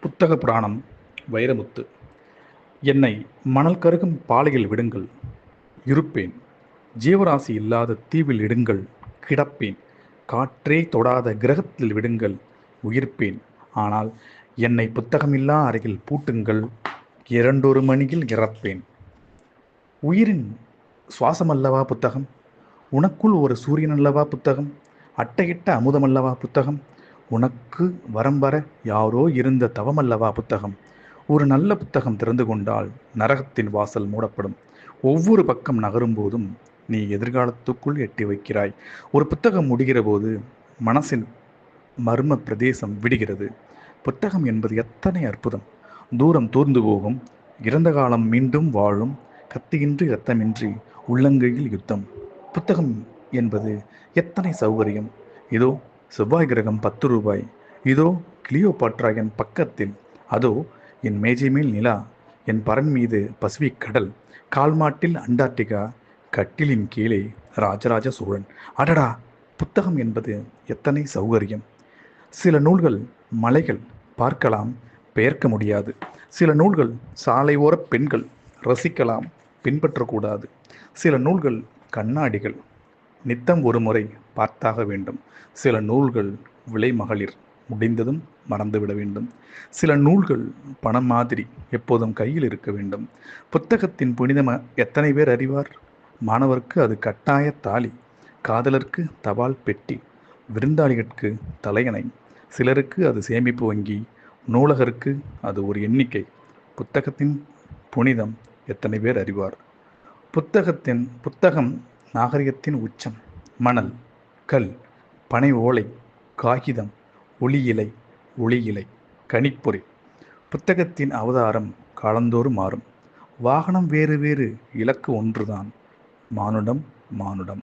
புத்தக புராணம் வைரமுத்து. என்னை மணல் கருகும் பாலையில் விடுங்கள். இருப்பேன். ஜீவராசி இல்லாத தீவில் இடுங்கள். கிடப்பேன். காற்றே தொடாத கிரகத்தில் விடுங்கள். உயிர்ப்பேன். ஆனால் என்னை புத்தகமில்லா அறையில் பூட்டுங்கள். இரண்டொரு மணியில் இறப்பேன். உயிரின் சுவாசமல்லவா புத்தகம். உனக்குள் ஒரு சூரியன் அல்லவா புத்தகம். அட்டையிட்ட அமுதமல்லவா புத்தகம். உனக்கு வரம் வர யாரோ இருந்த தவமல்லவா புத்தகம். ஒரு நல்ல புத்தகம் திறந்து கொண்டால் நரகத்தின் வாசல் மூடப்படும். ஒவ்வொரு பக்கம் நகரும் போதும் நீ எதிர்காலத்துக்குள் எட்டி வைக்கிறாய். ஒரு புத்தகம் முடிகிற போது மனசின் மர்ம பிரதேசம் விடுகிறது. புத்தகம் என்பது எத்தனை அற்புதம். தூரம் தூர்ந்து போகும் இறந்த காலம் மீண்டும் வாழும் கத்தியின்றி இரத்தமின்றி உள்ளங்கையில் யுத்தம். புத்தகம் என்பது எத்தனை சௌகரியம். இதோ செவ்வாய் கிரகம் பத்து ரூபாய். இதோ கிளியோபாட்ரா என் பக்கத்தில். அதோ என் மேஜை மேல் நிலா. என் பரன் மீது பசிபிக் கடல். கால்மாட்டில் அண்டார்டிகா. கட்டிலின் கீழே ராஜராஜ சோழன். அடடா புத்தகம் என்பது எத்தனை சௌகரியம். சில நூல்கள் மலைகள் பார்க்கலாம் பெயர்க்க முடியாது. சில நூல்கள் சாலையோர பெண்கள் ரசிக்கலாம் பின்பற்றக்கூடாது. சில நூல்கள் கண்ணாடிகள் நித்தம் ஒரு முறை பார்த்தாக வேண்டும். சில நூல்கள் விலை மகளிர். முடிந்ததும் மறந்துவிட வேண்டும். சில நூல்கள் பணம் மாதிரி எப்போதும் கையில் இருக்க வேண்டும். புத்தகத்தின் புனிதம் எத்தனை பேர் அறிவார்? மாணவர்க்கு அது கட்டாய தாலி. காதலருக்கு தபால் பெட்டி. விருந்தாளிகளுக்கு தலையணை. சிலருக்கு அது சேமிப்பு வங்கி. நூலகருக்கு அது ஒரு எண்ணிக்கை. புத்தகத்தின் புனிதம் எத்தனை பேர் அறிவார்? புத்தகத்தின் புத்தகம் நாகரிகத்தின் உச்சம் மணல் கல் பனை ஓலை காகிதம் ஒளி இலை ஒளி இலை கணிப்பொறி. புத்தகத்தின் அவதாரம் காலந்தோறும் மாறும். வாகனம் வேறு வேறு இலக்கு ஒன்றுதான். மானுடம் மானுடம்.